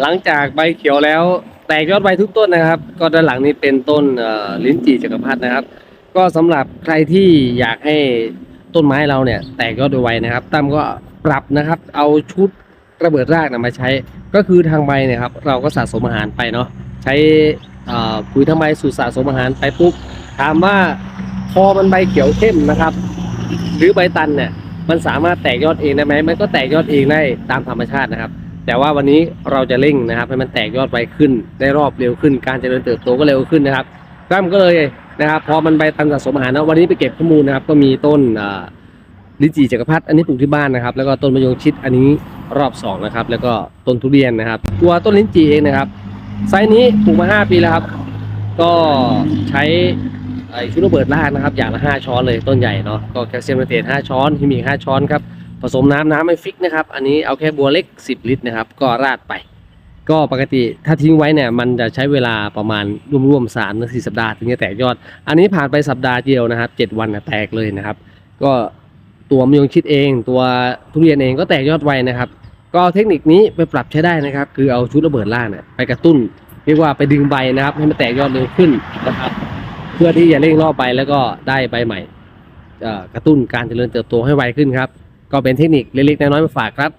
หลังจากใบเขียวแล้ว แตกยอดใบทุกต้นนะครับ ก็ด้านหลังนี้เป็นต้นลิ้นจี่จักรพรรดินะครับ ก็สำหรับใครที่อยากให้ต้นไม้เราเนี่ย แตกยอดโดยไวนะครับตั้มก็ปรับนะครับ เอาชุดระเบิดรากนะมาใช้ ก็คือทางใบเนี่ยครับ เราก็สะสมอาหารไปเนาะใช้ปุ๋ยทางใบสูตรสะสมอาหารไปปุ๊บถามว่าพอมันใบเขียวเข้มนะครับ หรือใบตันเนี่ยมันสามารถแตกยอดเองได้ไหมมันก็แตกยอดเองได้ตามธรรมชาตินะครับ แต่ว่าวันนี้เราจะเร่งนะครับ ให้มันแตกยอดไวขึ้น ได้รอบเร็วขึ้น การเจริญเติบโตก็เร็วขึ้นนะครับกล้ามก็เลยนะครับพอมันใบตันสะสมอาหารนะวันนี้ไปเก็บข้อมูลนะครับ ก็มีต้นลิจีจักรพรรดิอันนี้ปลูกที่บ้านนะครับ แล้วก็ต้นมะยงชิดอันนี้รอบสองนะครับ แล้วก็ต้นทุเรียนนะครับ ตัวต้นลิ้นจีเองนะครับ ไซส์นี้ปลูกมาห้าปีแล้วครับ ก็ใช้ชุดระเบิดรากนะครับ อย่างละห้าช้อนเลยต้นใหญ่เนาะก็แคลเซียมไนเตรตห้าช้อนฮิมิกห้าช้อนครับ ผสมน้ำน้ำไม่ฟิกนะครับ อันนี้เอาแค่บัวเล็ก 10 ลิตรนะครับ ก็ราดไป ก็ปกติถ้าทิ้งไว้เนี่ยมันจะใช้เวลาประมาณร่วมๆ3ถึง4สัปดาห์ถึงจะแตกยอด อันนี้ผ่านไปสัปดาห์เดียวนะครับ7วันนะแตกเลยนะครับ ก็ตัวมยงชิดเอง ตัวทุเรียนเองก็แตกยอดไวนะครับ ก็เทคนิคนี้ไปปรับใช้ได้นะครับ คือเอาชุดระเบิดล่าเนี่ยไปกระตุ้นเรียกว่าไปดึงใบนะครับ ให้มันแตกยอดเร็วขึ้นนะครับ เพื่อที่จะเร่งรอบใบแล้วก็ได้ใบใหม่กระตุ้นการเจริญเติบโตให้ไวขึ้นครับ ก็เป็นเทคนิคเล็กๆน้อยๆมาฝากครับ